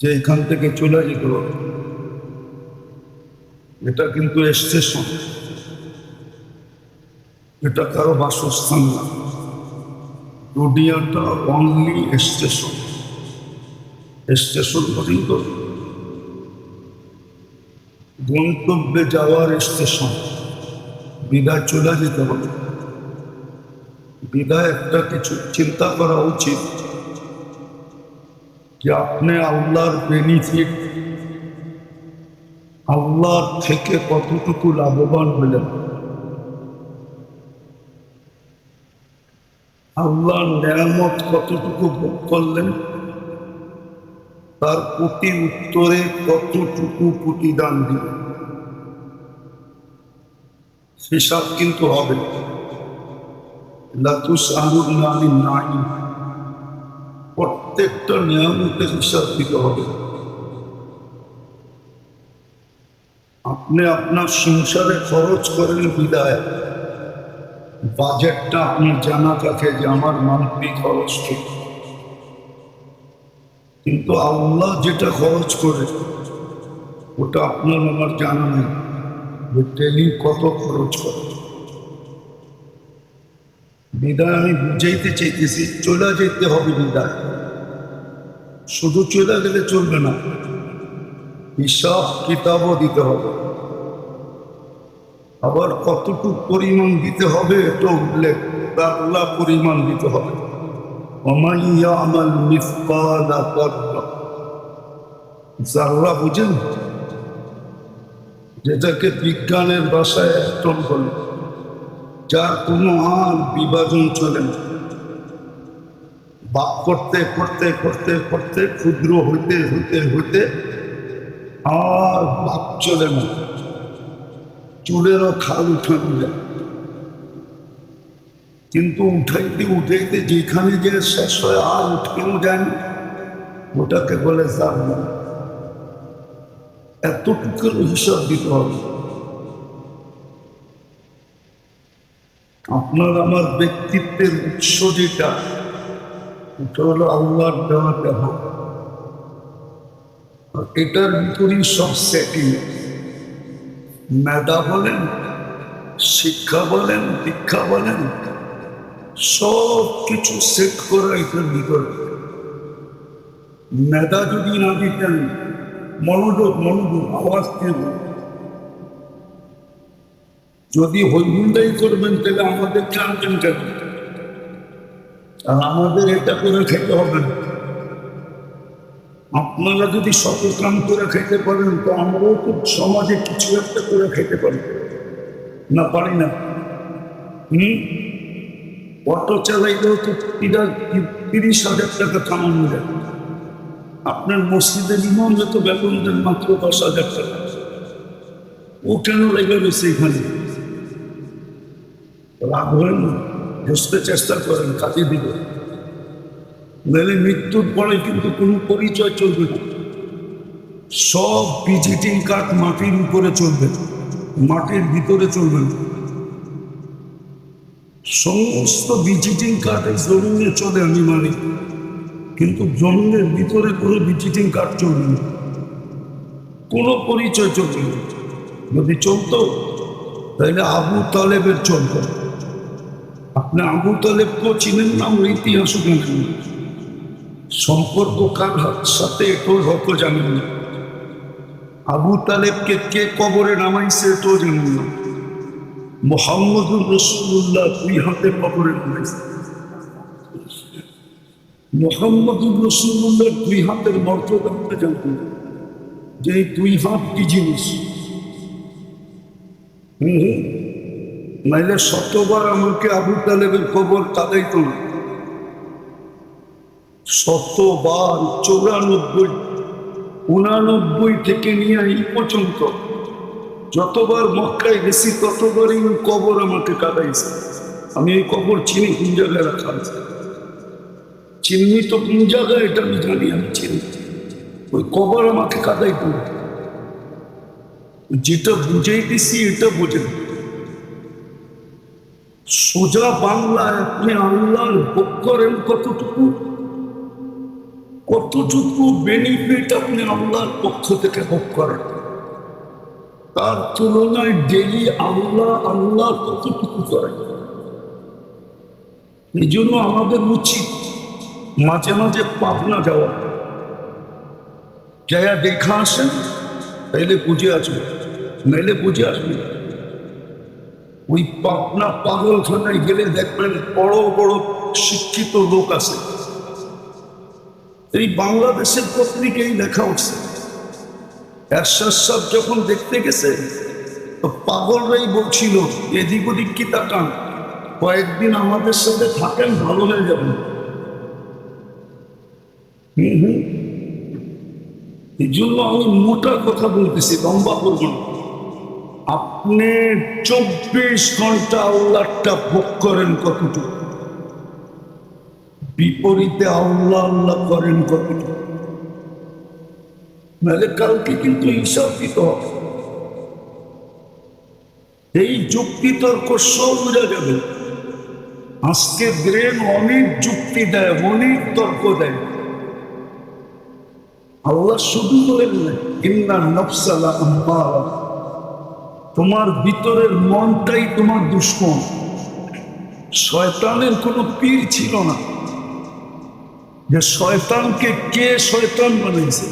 যে এখান থেকে চলে যেত, এটা কিন্তু স্টেশন এটা কারও বাসস্থান না। দুনিয়াটা অনলি স্টেশন স্টেশন পর্যন্ত গন্তব্যে যাওয়ার স্টেশন বিদায় চলে যেতে হবে। বিদায় একটা কিছু চিন্তা করা উচিত। যে আপনি আল্লাহর বেনিফিট আল্লাহর থেকে কতটুকু লাভবান হলেন? আল্লাহর নিয়ামত কতটুকু ভোগ করলেন? তার প্রতি উত্তরে কতটুকু প্রতিদান দিলেন? হিসাব কিন্তু হবে। লাতুস আনুল্লাহ নাই প্রত্যেকটা নিয়ামতের হিসাব দিতে হবে। আপনি আপনার সংসারে খরচ করেন বিদায়। বাজেটটা আপনার জানা থাকে যে আমার মান্থলি খরচ কিন্তু আল্লাহ যেটা খরচ করে, ওটা আপনার আমার জানা নেই। টেলি কত খরচ করে। বিদায় আমি বুঝাইতে চাইতেছি, চলে যেতে হবে বিদায়। শুধু চলে গেলে চলবে না। হিসাব কিতাবও দিতে হবে। আবার কতটুকু পরিমাণ দিতে হবে এটা উল্লেখ আল্লাহ পরিমাণ দিতে হবে। ওমাইয়া আমার পদ্মা জাররা বুঝেন, যেটাকে বিজ্ঞানের ভাষায় অ্যাটম বলে, যার কোনো আর বিভাজন চলে না। বাক করতে করতে করতে করতে, ক্ষুদ্র হইতে হইতে হইতে আর বাক চলে না। চুলেরও খাল উঠানো যায় কিন্তু উঠাইতে উঠাইতে যেখানে যে শেষ হয় আর উঠেও যায় ওটাকে বলে জানলা এতটুকুর হিসাব দিতে হবে। আপনার আমার ব্যক্তিত্বের উৎস যেটা এটা হলো আল্লাহর দেওয়া দেহ। এটার ভিতরেই সব সেটিং মেধা বলেন, শিক্ষা বলেন, দীক্ষা বলেন সব কিছু সেট করা এটার ভিতরে। মেধা যদি না দিতেন, মনোযোগ মনোযোগ, আওয়াজ দিয়ে। যদি হইহুন্দাই করবেন, তাহলে আমাদের জানতেন কেন? আর আমাদের এটা করে খেতে হবে। না আপনারা যদি কাম করে খেতে পারেন, তো আমরাও তো সমাজে কিছু একটা করে খেতে পারি। না পারি না। হুম? অটো চালাইলেও তো তিরিশ হাজার টাকা কামানো যায়। আপনার মসজিদের ইমাম যত বেতন দেন মাত্র দশ হাজার টাকা। ও কেন লেগে রয়েছে এখানে? রাগ হয় না। বুঝতে চেষ্টা করেন, কাজে দিবে। নাহলে মৃত্যুর পরে কিন্তু কোনো পরিচয় চলবে না। সব ভিজিটিং কার্ড মাটির উপরে চলবে মাটির ভিতরে চলবে না। সমস্ত ভিজিটিং কার্ড জমিনে চলে আমি মানি কিন্তু জমিনের ভিতরে কোনো ভিজিটিং কার্ড চলবে না। কোনো পরিচয় চলবে না। যদি চলতো, তাহলে আবু তালেবের চলত। আপনি আবু তালেবকেও চিনেন না ওর ইতিহাসও জানেন না। সম্পর্ক কার সাথে এটাও হয়তো জানেন না। আবু তালেবকে কে কবরে নামাইছে এটাও জানেন না। মোহাম্মদুর রসুল্লাহ দুই হাতে কবরে নামাইছে। মোহাম্মদুর রসুল্লাহ দুই হাতের মর্যাদা আপনি জানতেন যে দুই হাত কি জিনিস? হুম। নাইলে শতবার আমাকে আবু তালেবের খবর কাদাইতো না। শতবার, চৌরানব্বই, উনানব্বই থেকে নিয়ে এই পর্যন্ত যতবার মক্কায় গেছি, ততবারই ওই কবর আমাকে কাদাইছে। আমি এই কবর চিনি কোন জায়গায় রাখা আছে? চিহ্নিত কোন জায়গায় এটা আমি জানি, আমি চিনি। ওই কবর আমাকে কাদাইতো না। যেটা বুঝাইতেছি, এটা বোঝেন সোজা বাংলায় আপনি আল্লাহর ভোগ করেন কতটুকু? কতটুকু বেনিফিট আপনি আল্লাহর পক্ষ থেকে ভোগ করেন? তার তুলনায় ডেলি আল্লাহ আল্লাহ কতটুকু করেন? এই জন্য আমাদের উচিত মাঝে মাঝে পাবনা যাওয়া। যাইয়া দেখা আসেন, তাইলে বুঝে আসবে। নাইলে বুঝে আসবে। ওই পাবনা পাগলখানায় গেলে দেখবেন বড় বড় শিক্ষিত লোক আছে। এই বাংলাদেশের পত্রিকায় লেখা উঠছে এরশাদ যখন দেখতে গেছে, তো পাগলরাই বলছিল, এদিক ওদিক কি তাকান, কয়েকদিন আমাদের সাথে থাকেন, ভালো হয়ে যাবেন। এই জন্য আমি মোটা কথা বলতেছি, লম্বা করব না। আপনি চব্বিশ ঘণ্টা আল্লাহটা ভোগ করেন কতটুকু? বিপরীতে আল্লাহ আল্লাহ করেন কতটুকু? নাহলে কালকে কিন্তু হিসাব দিতে হবে। এই যুক্তি তর্ক সব বোঝা যাবে। আজকে ব্রেন অনেক যুক্তি দেয়, অনেক তর্ক দেয়। আল্লাহ শুধু বলেন না, ইন্না নফসালা তোমার ভিতরের মনটাই তোমার দুশ্মন। শয়তানের কোনো পীর ছিল না। যে শয়তানকে কে শয়তান বানিয়েছে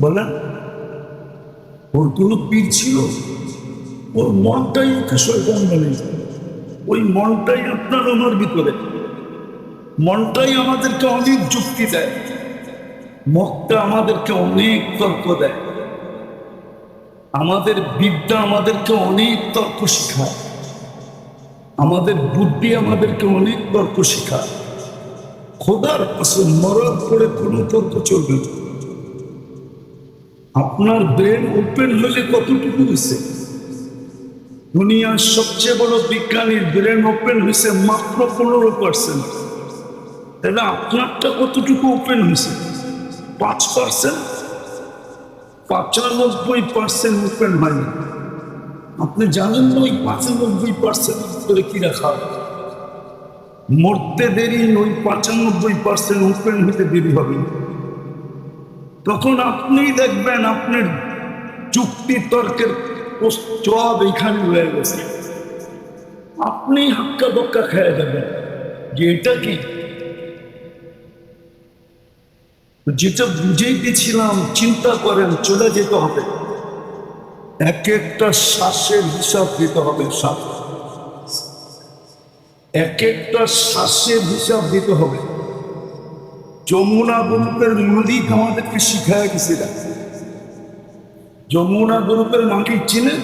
বলেন। ওর কোনো পীর ছিল? ওর মনটাই ওকে শয়তান বানিয়েছে ওই মনটাই আপনার আমার ভিতরে। মনটাই আমাদেরকে অনেক যুক্তি দেয়। মতটা আমাদেরকে অনেক তর্ক দেয়। আমাদের বিদ্যা আমাদেরকে অনেক তর্ক শেখায়। আমাদের বুদ্ধি আমাদেরকে অনেক তর্ক শেখায়। খোদার পাশে মরার করে কোনো তর্ক চলবে আপনার ব্রেন ওপেন হলে কতটুকু হয়েছে দুনিয়ার সবচেয়ে বড় বিজ্ঞানীর ব্রেন ওপেন হয়েছে মাত্র পনেরো পার্সেন্ট। তাহলে আপনারটা কতটুকু ওপেন হয়েছে পাঁচ পার্সেন্ট? পঁচানব্বই পার্সেন্ট ওপেন হয়নি আপনি জানেন না ওই পঁচানব্বই পার্সেন্ট করে কি রাখা মরতে দেরি ওই পঁচানব্বই পার্সেন্ট ওপেন হতে দেরি হবে। তখন আপনিই দেখবেন আপনার যুক্তি তর্কের জবাব এখানে হয়ে গেছে। আপনি হাক্কা বক্কা খেয়ে যাবেন। যে এটা কি? যেটা বুঝেই গেছিলাম, চিন্তা করেন, চলে যেতে হবে। এক একটা শ্বাসের হিসাব দিতে হবে এক একটা শ্বাসের হিসাব দিতে হবে। যমুনা গ্রুপের মালিক আমাদেরকে শিখায় গেছিল যমুনা গ্রুপের মালিক চিনেন?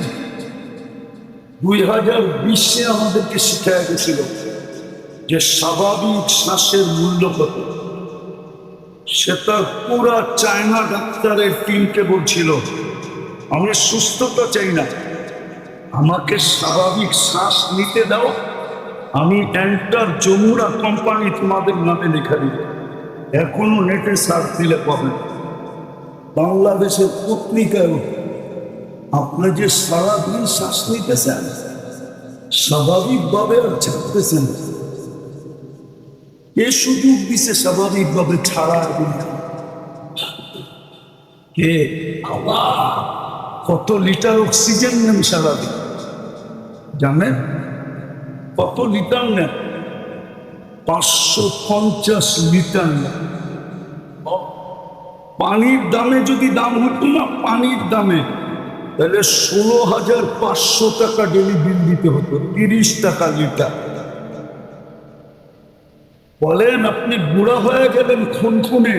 দুই হাজার বিশে আমাদেরকে শিখায় গেছিল যে স্বাভাবিক শ্বাসের মূল্য কত। সেটা পুরা চায়না ডাক্তারের টিমকে বলছিল আমি সুস্থতা চাই না। আমাকে স্বাভাবিক শ্বাস নিতে দাও। আমি এন্টার যমুনা কোম্পানি তোমাদের নামে লেখা দিব। এখনও নেটে সার্চ দিলে পাবেন বাংলাদেশের পত্রিকায় আপনি যে সারাদিন শ্বাস নিতেছেন, স্বাভাবিকভাবে আর ছাড়তেছেন এ সুযোগ দিছে স্বাভাবিকভাবে ছাড়া কে আল্লাহ, কত লিটার অক্সিজেন নেন সারাদিন? জানেন? কত লিটার নেন? পাঁচশো পঞ্চাশ লিটার নেন। পানির দামে যদি দাম হতো না, পানির দামে, তাহলে ষোলো হাজার পাঁচশো টাকা ডেলি বিল দিতে হতো, তিরিশ টাকা লিটার। বলেন, আপনি বুড়া হয়ে গেলেন খুন খুনে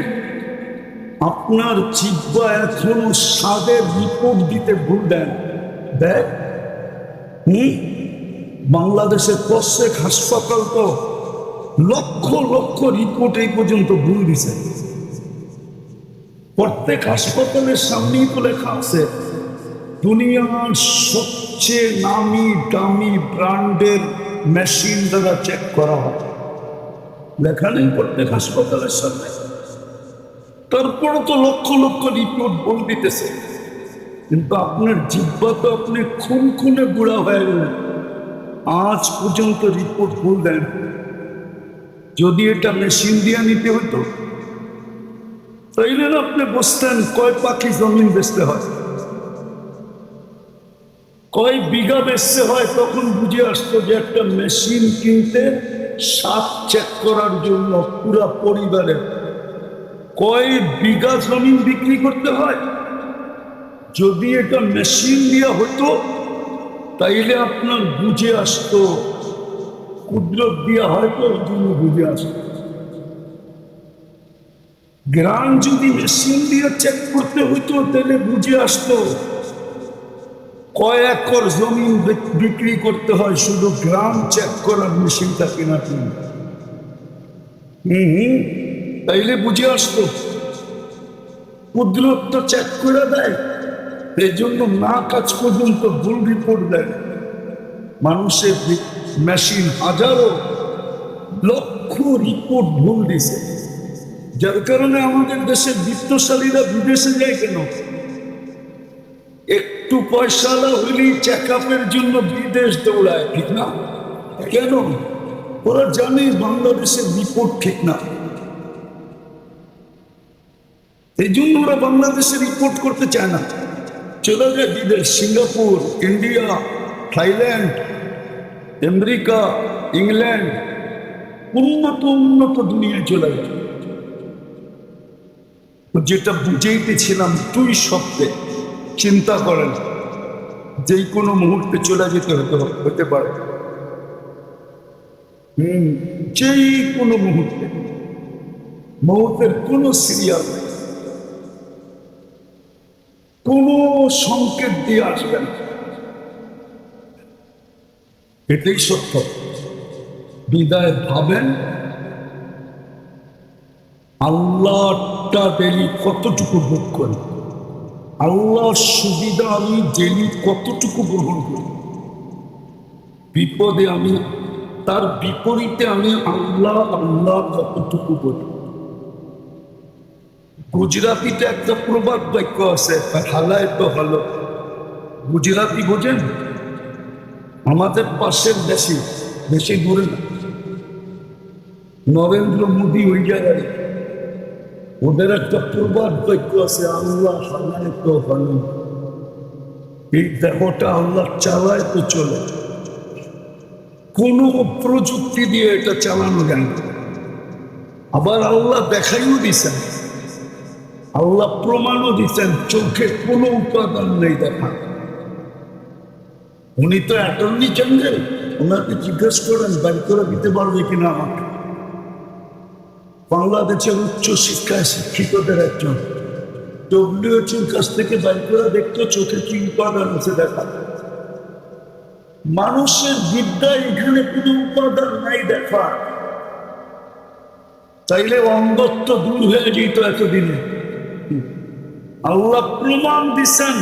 আপনার জিব্বা এখনও স্বাদের রিপোর্ট দিতে ভুল দেন। বাংলাদেশের প্রত্যেক হাসপাতাল তো লক্ষ লক্ষ রিপোর্ট এই পর্যন্ত ভুল দিছে। প্রত্যেক হাসপাতালের সামনেই তো লেখা আছে, দুনিয়ার সবচেয়ে নামি দামি ব্র্যান্ডের মেশিন দ্বারা চেক করা হয়। নেই প্রত্যেক হাসপাতালের সামনে। তারপরে তো লক্ষ লক্ষ রিপোর্ট বল দিতেছে। কিন্তু আপনার জিব্বা তো আপনি খুন খুনে বুড়া হয়ে গেলেন আজ পর্যন্ত রিপোর্ট ভুল দেন। যদি এটা মেশিন দিয়ে নিতে হতো, তাইলে আপনি বসতেন, কয় পাখি জমিন বেচতে হয়। কয় বিঘা বেচতে হয়, তখন বুঝে আসতো যে একটা মেশিন কিনতে সাপ চেক করার জন্য পুরা পরিবারে কয় বিঘা জমিন বিক্রি করতে হয়? যদি এটা মেশিন দিয়ে হতো, তাইলে আপনার বুঝে আসতো, কুদরত দিয়ে হয়তো জন্য বুঝে আসতো। গ্রাম যদি মেশিন দিয়ে চেক করতে হতো তাহলে বুঝে আসতো। কয় একর জমিন বিক্রি করতে হয়, শুধু গ্রাম চেক করার মেশিনটা কেনা কিনা। হম হম, তাইলে বুঝে আসতো। কুদরত তো চেক করে দেয় এই জন্য না কাজ পর্যন্ত ভুল রিপোর্ট দেয়। মানুষের মেশিন হাজারো, লক্ষ রিপোর্ট ভুল দিছে। যার কারণে আমাদের দেশের বিত্তশালীরা বিদেশে যায় কেন? একটু পয়সালা হইলেই চেক আপের জন্য বিদেশ দৌড়ায়, ঠিক না? কেন? ওরা জানে বাংলাদেশের রিপোর্ট ঠিক না। এই জন্য ওরা বাংলাদেশে রিপোর্ট করতে চায় না। চলে যায় বিদেশ, Singapore, India, Thailand, America, England, উন্নত উন্নত দুনিয়ায় চলে যায়। যেটা বুঝেইতেছিলাম দুই শব্দে। চিন্তা করেন, যেই কোনো মুহূর্তে চলে যেতে হতে হতে পারে। হম, যেই কোনো মুহূর্তে। মুহূর্তের কোনো সিরিয়াল কোনো সংকেত দিয়ে আসবেন এটাই সত্য। বিদায় ভাবেন, আল্লাহটা ডেলি কতটুকু ভোগ করি আল্লাহর সুবিধা আমি ডেলি কতটুকু গ্রহণ করি? বিপদে আমি, তার বিপরীতে আমি আল্লাহ আল্লাহ কতটুকু বলি। গুজরাটিতে একটা প্রবাদ বাক্য আছে হালায় তো ভালো। গুজরাটি বোঝেন? আমাদের পাশের দেশে বেশি দূরে না। নরেন্দ্র মোদী ওই জায়গায় ওদের একটা প্রবাদ বাক্য আছে, আল্লাহ হালায় তো হলো এই দেহটা আল্লাহ চালায় তো চলে। কোনো প্রযুক্তি দিয়ে এটা চালানো যায় না। আবার আল্লাহ দেখাইও দিছেন। আল্লাহ প্রমাণও দিচ্ছেন চোখে কোনো উপাদান নেই দেখা। উনি তো অ্যাটর্নি জেনারেল ওনাকে জিজ্ঞেস করেন, বের করে দিতে পারবে কিনা আমাকে? বাংলাদেশের উচ্চ শিক্ষায় শিক্ষিতদের একজন। ডব্লিউএচওর কাছ থেকে বের করে দেখতো চোখে কি উপাদান আছে দেখা। মানুষের বিদ্যায় এখানে কোনো উপাদান নাই দেখা। তাইলে অঙ্গত্ব দূর হয়ে যেত এতদিনে। আল্লাহ প্রমাণ দিচ্ছেন